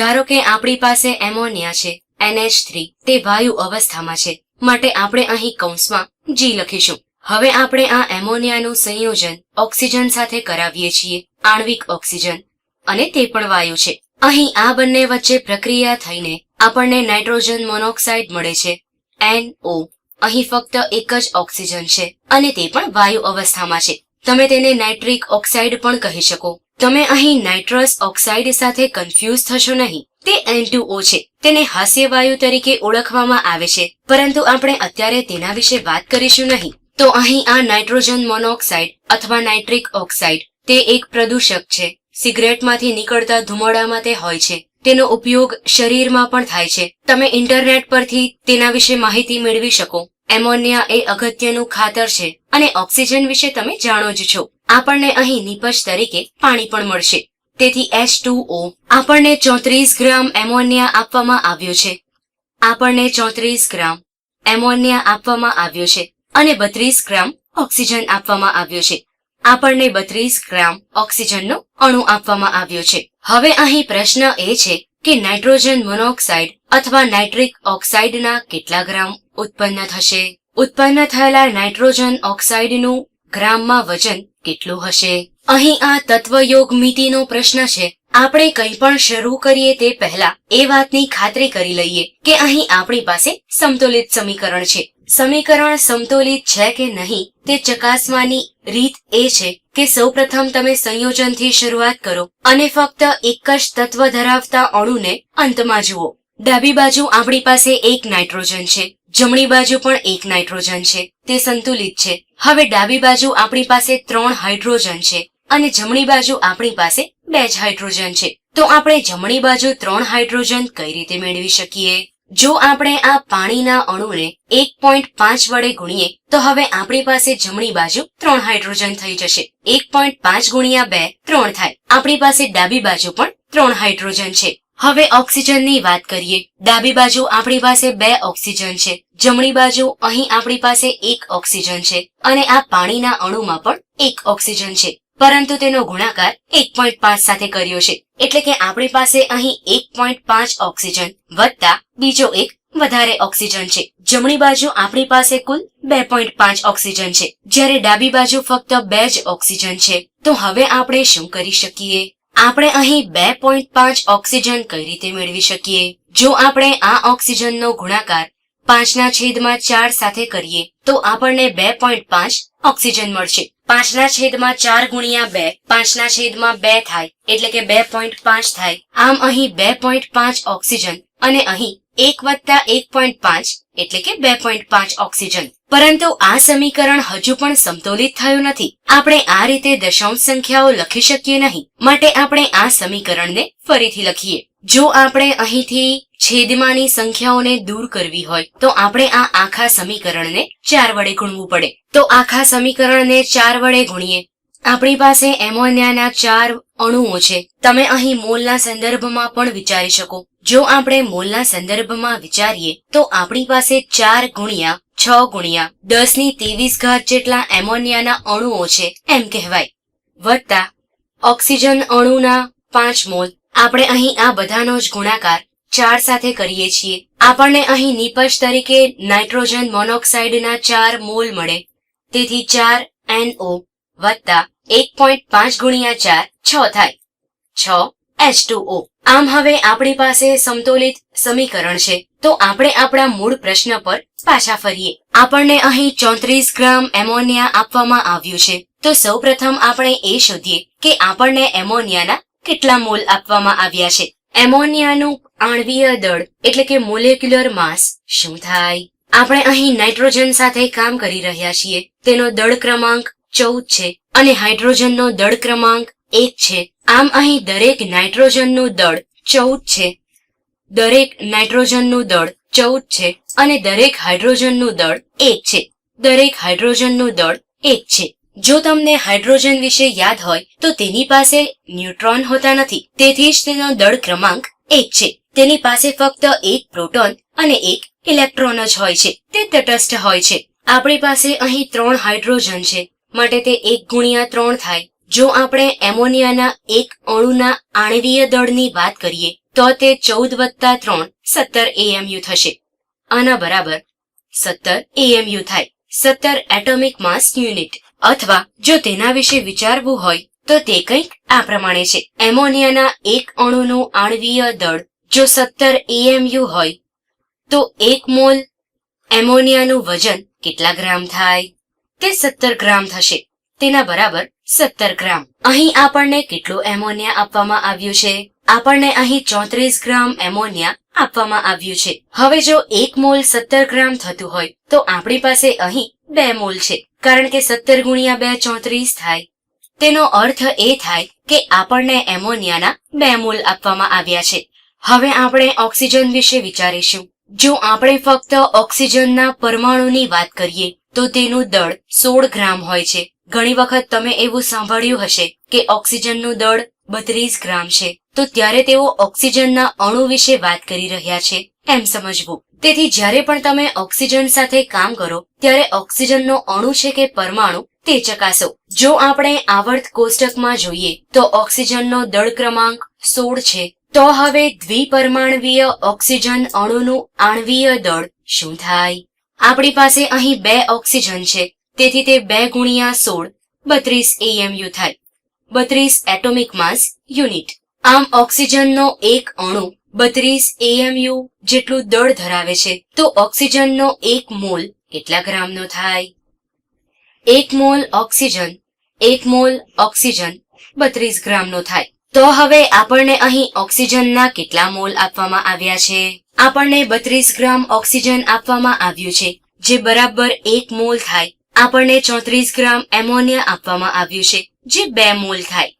ધારો કે આપણી પાસે એમોનિયા છે એનએચ થ્રી તે વાયુ અવસ્થામાં છે, માટે આપણે અહીં કૌંસમાં જી લખીશું. હવે આપણે આ એમોનિયાનું સંયોજન ઓક્સિજન સાથે કરાવીએ છીએ, આણ્વિક ઓક્સિજન, અને તે પણ વાયુ છે. અહીં આ બંને વચ્ચે પ્રક્રિયા થઈને આપણને નાઇટ્રોજન મોનોક્સાઇડ મળે છે NO અહીં ફક્ત એક જ ઓક્સિજન છે, અને તે પણ વાયુ અવસ્થામાં છે. તમે તેને નાઇટ્રિક ઓક્સાઇડ પણ કહી શકો. તમે અહીં નાઇટ્રસ ઓક્સાઇડ સાથે કન્ફ્યુઝ થશો નહીં. તે N2O છે. તેને હાસ્યવાયુ તરીકે ઓળખવામાં આવે છે. પરંતુ આપણે અત્યારે તેના વિશે વાત કરીશું નહીં. તો અહીં આ નાઇટ્રોજન મોનોક્સાઇડ અથવા નાઇટ્રિક ઓક્સાઇડ, તે એક પ્રદૂષક છે. સિગરેટમાંથી નીકળતા ધુમાડામાં તે હોય છે. તેનો ઉપયોગ શરીરમાં પણ થાય છે. તમે ઇન્ટરનેટ પરથી તેના વિશે માહિતી મેળવી શકો. એમોનિયા એ અગત્યનું ખાતર છે અને ઓક્સિજન વિશે તમે જાણો જ છો. આપણને અહીં નિપજ તરીકે પાણી પણ મળશે. તેથી H2O આપણને ચોત્રીસ ગ્રામ એમોનિયા આપવામાં આવ્યો છે. આપણને ચોત્રીસ ગ્રામ એમોનિયા આપવામાં આવ્યો છે અને બત્રીસ ગ્રામ ઓક્સિજન આપવામાં આવ્યો છે. આપણને બત્રીસ ગ્રામ ઓક્સિજનનો અણુ આપવામાં આવ્યો છે. હવે અહીં પ્રશ્ન એ છે કે નાઇટ્રોજન મોનોક્સાઇડ અથવા નાઇટ્રિક ઓક્સાઇડના કેટલા ગ્રામ? ઉત્પન્ન થશે. ઉત્પન્ન થયેલા નાઇટ્રોજન ઓક્સાઇડનું ગ્રામમાં વજન કેટલું હશે? અહીં આ તત્વયોગ મિતિનો પ્રશ્ન છે. આપણે કંઈ પણ શરૂ કરીએ તે પહેલા એ વાતની ખાતરી કરી લઈએ કે અહીં આપણી પાસે સમતોલિત સમીકરણ છે. સમીકરણ સમતોલિત છે કે નહીં તે ચકાસવાની રીત એ છે કે સૌપ્રથમ તમે સંયોજનથી શરૂઆત કરો અને ફક્ત એક જ તત્વ ધરાવતા અણુને અંતમાં જુઓ. ડાબી બાજુ આપણી પાસે એક નાઇટ્રોજન છે. જમણી બાજુ પણ એક નાઇટ્રોજન છે, તે સંતુલિત છે. હવે ડાબી બાજુ આપણી પાસે ત્રણ હાઇડ્રોજન છે અને જમણી બાજુ આપણી પાસે બે જ હાઇડ્રોજન છે. તો આપણે જમણી બાજુ ત્રણ હાઇડ્રોજન કઈ રીતે મેળવી શકીએ? જો આપણે આ પાણીના અણુને એક પોઈન્ટ પાંચ વડે ગુણીએ, તો હવે આપણી પાસે જમણી બાજુ ત્રણ હાઇડ્રોજન થઈ જશે. એક પોઈન્ટ પાંચ ગુણ્યા બે, ત્રણ થાય. આપણી પાસે ડાબી બાજુ પણ ત્રણ હાઇડ્રોજન છે. હવે ઓક્સિજનની વાત કરીએ. ડાબી બાજુ આપણી પાસે બે ઓક્સિજન છે. જમણી બાજુ અહીં આપણી પાસે એક ઓક્સિજન છે અને આ પાણીના અણુમાં પણ એક ઓક્સિજન છે. પરંતુ તેનો ગુણાકાર એક પોઈન્ટ પાંચ સાથે કર્યો છે. એટલે કે આપણી પાસે અહીં એક પોઈન્ટ પાંચ ઓક્સિજન વત્તા બીજો એક વધારે ઓક્સિજન છે. જમણી બાજુ આપણી પાસે કુલ બે પોઈન્ટ પાંચ ઓક્સિજન છે. જ્યારે ડાબી બાજુ ફક્ત બે જ ઓક્સિજન છે. તો હવે આપણે શું કરી શકીએ? આપણે અહીં બે પોઈન્ટ પાંચ ઓક્સિજન કઈ રીતે મેળવી શકીએ? જો આપણે આ ઓક્સિજનનો ગુણાકાર પાંચના છેદમાં ચાર સાથે કરીએ, તો આપણને બે પોઈન્ટ પાંચ ઓક્સિજન મળશે. પાંચના છેદમાં ચાર ગુણ્યા બે, પાંચના છેદમાં બે થાય, એટલે કે બે પોઈન્ટ પાંચ થાય. આમ અહીં બે પોઈન્ટ પાંચ ઓક્સિજન અને અહીં એક વત્તા એક પોઈન્ટ પાંચ, એટલે કે બે પોઈન્ટ પાંચ ઓક્સિજન. પરંતુ આ સમીકરણ હજુ પણ સમતોલિત થયું નથી. આપણે આ રીતે દશાંશ સંખ્યાઓ લખી શકીએ નહીં. માટે આપણે આ સમીકરણને ફરીથી લખીએ. જો આપણે અહીંથી છેદમાની સંખ્યાઓને દૂર કરવી હોય, તો આપણે આ આખા સમીકરણને ચાર વડે ગુણવું પડે. તો આખા સમીકરણને ચાર વડે ગુણીએ. આપણી પાસે એમોનિયાના ચાર અણુઓ છે. તમે અહીં મોલના સંદર્ભમાં પણ વિચારી શકો. જો આપણે મોલના સંદર્ભમાં વિચારીએ, તો આપણી પાસે ચાર ગુણ્યા છ ગુણ્યા દસની ત્રેવીસ ઘાત જેટલા એમોનિયાના અણુઓ છે એમ કહેવાય. વત્તા ઓક્સિજન અણુના પાંચ મોલ. આપણે અહીં આ બધાનો જ ગુણાકાર ચાર સાથે કરીએ છીએ. આપણને અહીં નિપજ તરીકે નાઇટ્રોજન મોનોક્સાઇડના ચાર મોલ મળે. તેથી ચાર એનઓ વત્તા એક પોઈન્ટ પાંચ ગુણ્યા ચાર છ થાય. છ H2O આમ હવે આપણી પાસે સમતોલિત સમીકરણ છે. તો આપણે આપણા મૂળ પ્રશ્ન પર પાછા ફરીએ. આપણને અહીં ચોત્રીસ ગ્રામ એમોનિયા આપવામાં આવ્યું છે. તો સૌપ્રથમ આપણે એ શોધીએ કે આપણને એમોનિયાના કેટલા મોલ આપવામાં આવ્યા છે. એમોનિયાનું આણવીય દળ, એટલે કે મોલેક્યુલર માસ, શું થાય? આપણે અહીં નાઇટ્રોજન સાથે કામ કરી રહ્યા છીએ. તેનો દળ ક્રમાંક ચૌદ છે અને હાઇડ્રોજનનો દળ ક્રમાંક એક છે. આમ અહીં દરેક નાઇટ્રોજનનું દળ ચૌદ છે. દરેક નાઇટ્રોજનનું દળ ચૌદ છે અને દરેક હાઇડ્રોજનનું દળ એક છે. દરેક હાઇડ્રોજનનું દળ એક છે. જો તમને હાઇડ્રોજન વિશે યાદ હોય, તો તેની પાસે ન્યુટ્રોન હોતા નથી. તેથી જ તેનો દળ ક્રમાંક એક છે. તેની પાસે ફક્ત એક પ્રોટોન અને એક ઇલેક્ટ્રોન જ હોય છે. તે તટસ્થ હોય છે. આપણી પાસે અહીં ત્રણ હાઇડ્રોજન છે. માટે તે એક ગુણ્યા ત્રણ થાય. જો આપણે એમોનિયાના એક અણુના આણવીય દળની વાત કરીએ, તો તે ચૌદ વત્તા ત્રણ સત્તર એએમયુ થશે. આના બરાબર સત્તર એએમયુ થાય. સત્તર એટોમિક માસ યુનિટ. અથવા જો તેના વિશે વિચારવું હોય, તો તે કંઈક આ પ્રમાણે છે. એમોનિયાના એક અણુનું આણવીય દળ જો સત્તર એએમયુ હોય, તો એક મોલ એમોનિયાનું વજન કેટલા ગ્રામ થાય? તે સત્તર ગ્રામ થશે. તેના બરાબર સત્તર ગ્રામ. અહીં આપણને કેટલું એમોનિયા આપવામાં આવ્યું છે? આપણને અહીં ચોત્રીસ ગ્રામ એમોનિયા આપવામાં આવ્યું છે. હવે જો એક મોલ સત્તર ગ્રામ થતું હોય, તો આપણી પાસે અહીં બે મોલ છે. કારણ કે સત્તર ગુણ્યા બે ચોત્રીસ થાય. તેનો અર્થ એ થાય કે આપણને એમોનિયાના બે મોલ આપવામાં આવ્યા છે. હવે આપણે ઓક્સિજન વિશે વિચારીશું. જો આપણે ફક્ત ઓક્સિજનના પરમાણુની વાત કરીએ, તો તેનું દળ સોળ ગ્રામ હોય છે. ઘણી વખત તમે એવું સાંભળ્યું હશે કે ઓક્સિજનનું દળ બત્રીસ ગ્રામ છે. તો ત્યારે તેઓ ઓક્સિજનના અણુ વિશે વાત કરી રહ્યા છે એમ સમજવું. તેથી જ્યારે પણ તમે ઓક્સિજન સાથે કામ કરો, ત્યારે ઓક્સિજનનો અણુ છે કે પરમાણુ, તે ચકાસો. જો આપણે આવર્ત કોષ્ટકમાં જોઈએ, તો ઓક્સિજનનો દળ ક્રમાંક સોળ છે. તો હવે દ્વિપરમાણવીય ઓક્સિજન અણુનું આણવીય દળ શું થાય? આપણી પાસે અહીં બે ઓક્સિજન છે. તેથી તે બે ગુણ્યા સોળ, બત્રીસ એએમયુ થાય. બત્રીસ એટોમિક માસ યુનિટ આમ ઓક્સિજનનો એક અણુ બત્રીસ એએમયુ જેટલું દળ ધરાવે છે, તો ઓક્સિજનનો એક મોલ કેટલા ગ્રામનો થાય? એક મોલ ઓક્સિજન, એક મોલ ઓક્સિજન બત્રીસ ગ્રામનો થાય. તો હવે આપણને અહીં ઓક્સિજનના કેટલા મોલ આપવામાં આવ્યા છે? આપણને બત્રીસ ગ્રામ ઓક્સિજન આપવામાં આવ્યું છે, જે બરાબર એક મોલ થાય. આપણને ચોત્રીસ ગ્રામ એમોનિયા આપવામાં આવ્યું છે, જે બે મોલ થાય.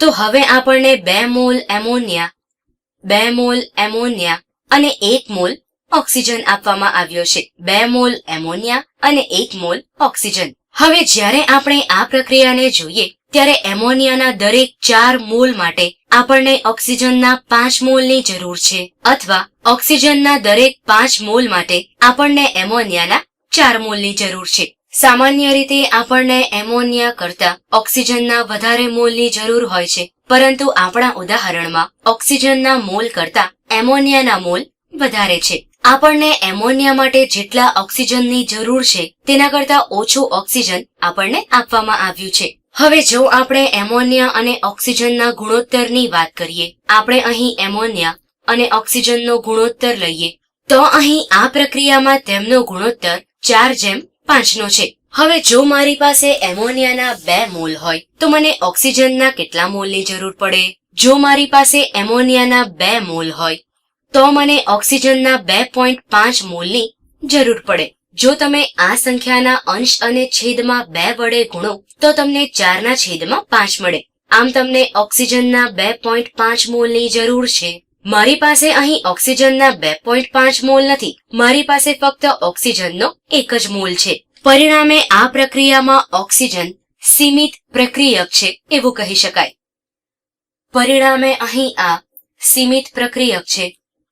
તો હવે આપણને બે મોલ એમોનિયા, બે મોલ એમોનિયા અને એક મોલ ઓક્સિજન આપવામાં આવ્યો છે. બે મોલ એમોનિયા અને એક મોલ ઓક્સિજન. હવે જ્યારે આપણે આ પ્રક્રિયાને જોઈએ, ત્યારે એમોનિયાના દરેક ચાર મોલ માટે આપણને ઓક્સિજનના પાંચ મોલની જરૂર છે, અથવા ઓક્સિજનના દરેક પાંચ મોલ માટે આપણને એમોનિયાના ચાર મોલની જરૂર છે. સામાન્ય રીતે આપણને એમોનિયા કરતા ઓક્સિજનના વધારે મોલની જરૂર હોય છે. પરંતુ આપણા ઉદાહરણમાં ઓક્સિજનના મોલ કરતા એમોનિયાના મોલ વધારે છે. આપણને એમોનિયા માટે જેટલા ઓક્સિજનની જરૂર છે, તેના કરતા ઓછું ઓક્સિજન આપણને આપવામાં આવ્યું છે. હવે જો આપણે એમોનિયા અને ઓક્સિજનના ગુણોત્તરની વાત કરીએ, આપણે અહીં એમોનિયા અને ઓક્સિજનનો ગુણોત્તર લઈએ, તો અહીં આ પ્રક્રિયામાં તેમનો ગુણોત્તર ચાર જેમ પાંચનો છે. હવે જો મારી પાસે એમોનિયાના બે મોલ હોય, તો મને ઓક્સિજનના કેટલા મોલની જરૂર પડે? જો મારી પાસે એમોનિયાના બે મોલ હોય, તો મને ઓક્સિજનના બે પોઈન્ટ પાંચ મોલની જરૂર પડે. જો તમે આ સંખ્યાના અંશ અને છેદમાં બે વડે ગુણો, તો તમને ચારના છેદમાં પાંચ મળે. આમ તમને ઓક્સિજનના બે પોઈન્ટ પાંચ મોલની જરૂર છે. મારી પાસે અહીં ઓક્સિજનના બે પોઈન્ટ પાંચ મોલ નથી. મારી પાસે ફક્ત ઓક્સિજનનો એક જ મોલ છે. પરિણામે આ પ્રક્રિયામાં ઓક્સિજન સીમિત પ્રક્રિયક છે એવું કહી શકાય. પરિણામે અહીં આ સીમિત પ્રક્રિયક છે.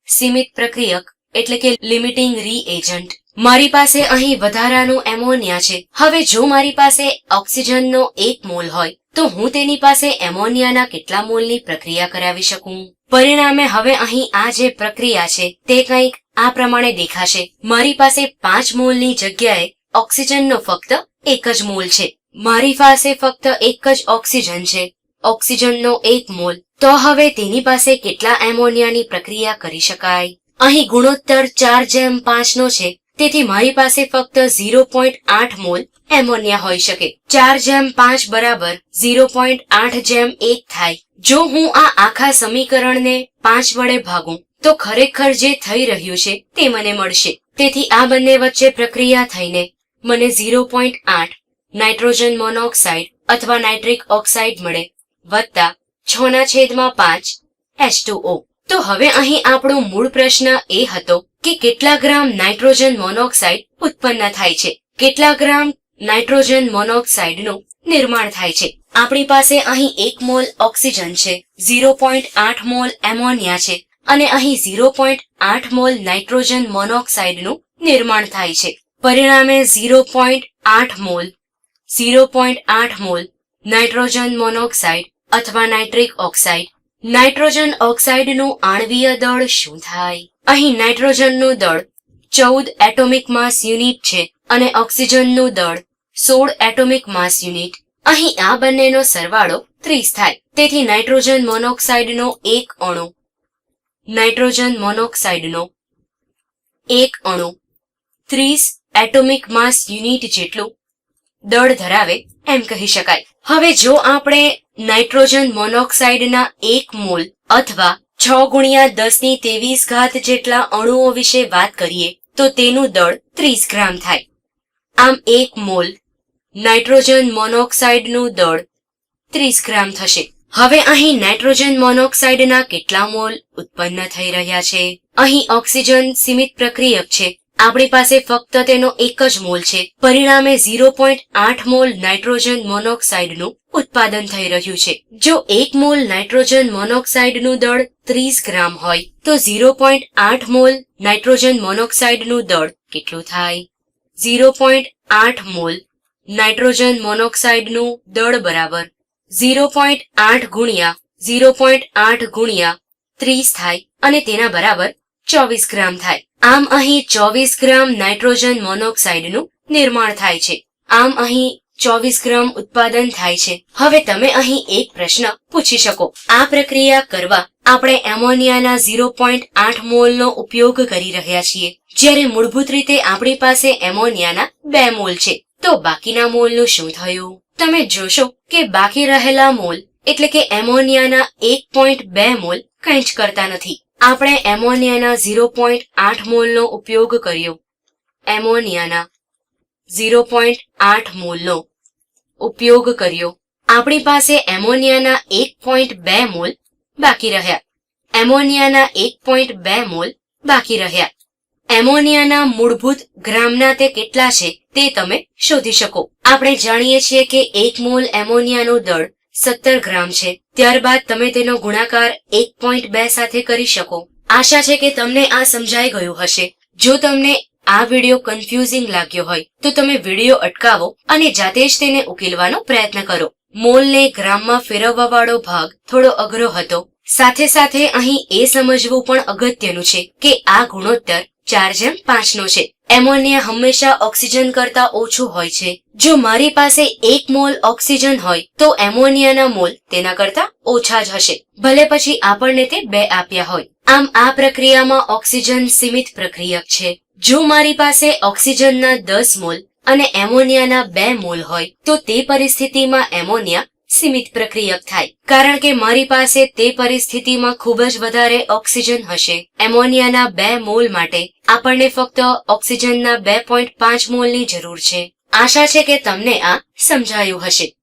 સીમિત પ્રક્રિયક એટલે કે લિમિટિંગ રીએજન્ટ મારી પાસે અહીં વધારાનું એમોનિયા છે. હવે જો મારી પાસે ઓક્સિજનનો એક મોલ હોય, તો હું તેની પાસે એમોનિયાના કેટલા મોલની પ્રક્રિયા કરાવી શકું? પરિણામે હવે અહીં આ જે પ્રક્રિયા છે, તે કંઈક આ પ્રમાણે દેખાશે. મારી પાસે પાંચ મોલની જગ્યાએ ઓક્સિજનનો ફક્ત એક જ મોલ છે. મારી પાસે ફક્ત એક જ ઓક્સિજન છે. ઓક્સિજનનો એક મોલ. તો હવે તેની પાસે કેટલા એમોનિયાની પ્રક્રિયા કરી શકાય? અહીં ગુણોત્તર ચાર જેમ પાંચનો છે. તેથી મારી પાસે ફક્ત ઝીરો પોઈન્ટ આઠ મોલ એમોનિયા હોઈ શકે. ચાર જેમ પાંચ બરાબર, ઝીરો પોઈન્ટ આઠ જેમ એક થાય. જો હું આ આખા સમીકરણને પાંચ વડે ભાગું, તો ખરેખર જે થઈ રહ્યું છે તે મને મળશે. તેથી આ બંને વચ્ચે પ્રક્રિયા થઈને મને ઝીરો પોઈન્ટ આઠ નાઇટ્રોજન મોનોક્સાઇડ અથવા નાઇટ્રિક ઓક્સાઇડ મળે, વત્તા છ ના છેદમાં પાંચ H2O તો હવે અહીં આપણો મૂળ પ્રશ્ન એ હતો કે કેટલા ગ્રામ નાઇટ્રોજન મોનોક્સાઇડ ઉત્પન્ન થાય છે? કેટલા ગ્રામ નાઇટ્રોજન મોનોક્સાઇડનું નિર્માણ થાય છે. આપણી પાસે અહીં એક મોલ ઓક્સિજન છે, ઝીરો પોઈન્ટ આઠ મોલ એમોનિયા છે અને અહીં ઝીરો પોઈન્ટ આઠ મોલ નાઇટ્રોજન મોનોક્સાઇડનું નિર્માણ થાય છે. પરિણામે ઝીરો પોઈન્ટ આઠ મોલ, ઝીરો પોઈન્ટ આઠ મોલ નાઇટ્રોજન મોનોક્સાઇડ અથવા નાઇટ્રિક ઓક્સાઇડ. નાઇટ્રોજન ઓક્સાઇડનું આણવીય દળ શું થાય? અહીં નાઇટ્રોજનનું દળ ચૌદ એટોમિક માસ યુનિટ છે અને ઓક્સિજનનું દળ સોળ એટોમિક માસ યુનિટ. અહીં આ બંનેનો સરવાળો ત્રીસ થાય. તેથી નાઇટ્રોજન મોનોક્સાઇડનો એક અણુ. નાઇટ્રોજન મોનોક્સાઇડનો એક અણુ. ત્રીસ એટોમિક માસ યુનિટ જેટલું દળ ધરાવે એમ કહી શકાય. હવે જો આપણે નાઇટ્રોજન મોનોક્સાઇડના એક મોલ અથવા છ ગુણ્યા દસની ત્રેવીસ ઘાત જેટલા અણુઓ વિશે વાત કરીએ, તો તેનું દળ ત્રીસ ગ્રામ થાય. આમ એક મોલ નાઇટ્રોજન મોનોક્સાઇડનું દળ ત્રીસ ગ્રામ થશે. હવે અહીં નાઇટ્રોજન મોનોક્સાઇડના કેટલા મોલ ઉત્પન્ન થઈ રહ્યા છે? અહીં ઓક્સિજન સીમિત પ્રક્રિયક છે. આપણી પાસે ફક્ત તેનો એક જ મોલ છે. પરિણામે ઝીરો પોઈન્ટ આઠ મોલ નાઇટ્રોજન મોનોક્સાઇડનું ઉત્પાદન થઈ રહ્યું છે. જો એક મોલ નાઇટ્રોજન મોનોક્સાઇડનું દળ ત્રીસ ગ્રામ હોય, તો ઝીરો પોઈન્ટ આઠ મોલ નાઇટ્રોજન મોનોક્સાઇડનું દળ કેટલું થાય? ઝીરો પોઈન્ટ આઠ મોલ નાઇટ્રોજન મોનોક્સાઇડનું દળ બરાબર ઝીરો પોઈન્ટ આઠ ગુણ્યા ઝીરો પોઈન્ટ આઠ ગુણ્યા ત્રીસ થાય અને તેના બરાબર ચોવીસ ગ્રામ થાય. આમ અહીં ચોવીસ ગ્રામ નાઇટ્રોજન મોનોક્સાઇડનું નિર્માણ થાય છે. આમ અહીં ચોવીસ ગ્રામ ઉત્પાદન થાય છે. હવે તમે અહીં એક પ્રશ્ન પૂછી શકો. આ પ્રક્રિયા કરવા આપણે એમોનિયાના ઝીરો પોઈન્ટ આઠ મોલનો ઉપયોગ કરી રહ્યા છીએ. જ્યારે મૂળભૂત રીતે આપણી પાસે એમોનિયાના બે મોલ છે. તો બાકીના મોલનું શું થયું? તમે જોશો કે બાકી રહેલા મોલ, એટલે કે એમોનિયાના એક પોઈન્ટ બે મોલ, કંઈ જ કરતા નથી. આપણે એમોનિયાના ઝીરો પોઈન્ટ આઠ મોલનો ઉપયોગ કર્યો. એમોનિયાના ઝીરો પોઈન્ટ આઠ મોલનો ઉપયોગ કર્યો. આપણી પાસે એમોનિયાના એક પોઈન્ટ બે મોલ બાકી રહ્યા. એમોનિયાના એક પોઈન્ટ બે મોલ બાકી રહ્યા. એમોનિયાના મૂળભૂત ગ્રામના તે કેટલા છે તે તમે શોધી શકો. આપણે જાણીએ છીએ કે એક મોલ એમોનિયાનું દળ સત્તર ગ્રામ છે. ત્યારબાદ તમે તેનો ગુણાકાર એક પોઈન્ટ બે સાથે કરી શકો. આશા છે કે તમને આ સમજાઈ ગયું હશે. જો તમને આ વીડિયો કન્ફ્યુઝિંગ લાગ્યો હોય, તો તમે વીડિયો અટકાવો અને જાતે જ તેને ઉકેલવાનો પ્રયત્ન કરો. મોલને ગ્રામમાં ફેરવવાવાળો ભાગ થોડો અઘરો હતો. સાથે સાથે અહીં એ સમજવું પણ અગત્યનું છે કે આ ગુણોત્તર ચાર જેમ પાંચનો છે. એમોનિયા હંમેશા ઓક્સિજન કરતા ઓછું હોય છે. જો મારી પાસે એક મોલ ઓક્સિજન હોય, તો એમોનિયાના મોલ તેના કરતા ઓછા જ હશે. ભલે પછી આપણને તે બે આપ્યા હોય. આમ આ પ્રક્રિયામાં ઓક્સિજન સીમિત પ્રક્રિયક છે. જો મારી પાસે ઓક્સિજનના દસ મોલ અને એમોનિયાના બે મોલ હોય, તો તે પરિસ્થિતિમાં એમોનિયા સીમિત પ્રક્રિયક થાય. કારણ કે મારી પાસે તે પરિસ્થિતિમાં ખૂબ જ વધારે ઓક્સિજન હશે. એમોનિયાના બે મોલ માટે આપણને ફક્ત ઓક્સિજનના બે પોઈન્ટ પાંચ મોલની જરૂર છે. આશા છે કે તમને આ સમજાયું હશે.